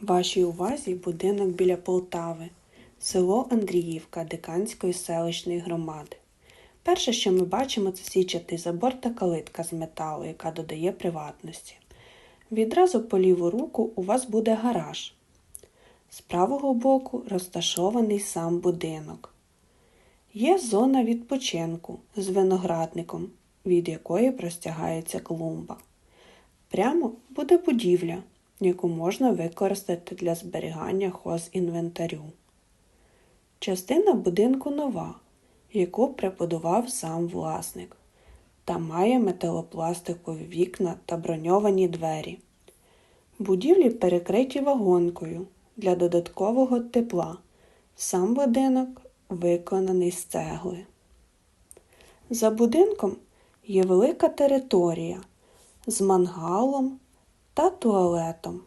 Вашій увазі будинок біля Полтави, село Андріївка Диканської селищної громади. Перше, що ми бачимо, це січатий забор та калитка з металу, яка додає приватності. Відразу по ліву руку у вас буде гараж. З правого боку розташований сам будинок. Є зона відпочинку з виноградником, від якої простягається клумба. Прямо буде будівля, яку можна використати для зберігання хозінвентарю. Частина будинку нова, яку прибудував сам власник, та має металопластикові вікна та броньовані двері. Будівлі перекриті вагонкою для додаткового тепла. Сам будинок виконаний з цегли. За будинком є велика територія з мангалом та туалетом.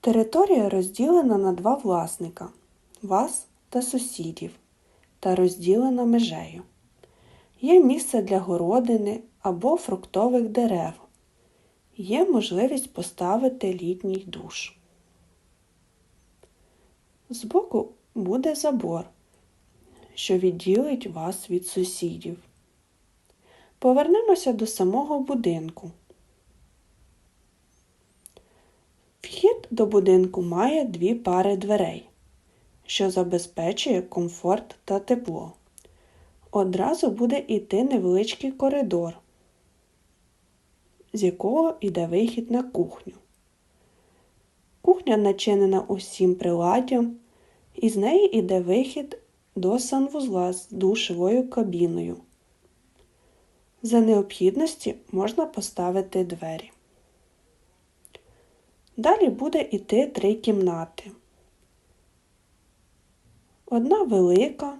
Територія розділена на два власника вас та сусідів та розділена межею. Є місце для городини або фруктових дерев. Є можливість поставити літній душ. Збоку буде забор, що відділить вас від сусідів. Повернемося до самого будинку. Вхід до будинку має дві пари дверей, що забезпечує комфорт та тепло. Одразу буде йти невеличкий коридор, з якого йде вихід на кухню. Кухня начинена усім приладдям, і з неї йде вихід до санвузла з душовою кабіною. За необхідності можна поставити двері. Далі буде йти три кімнати. Одна велика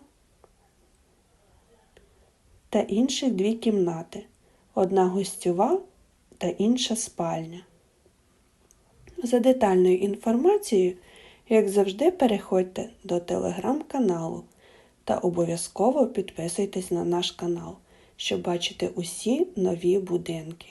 та інших дві кімнати. Одна гостьова та інша спальня. За детальною інформацією, як завжди, переходьте до телеграм-каналу та обов'язково підписуйтесь на наш канал, щоб бачити усі нові будинки.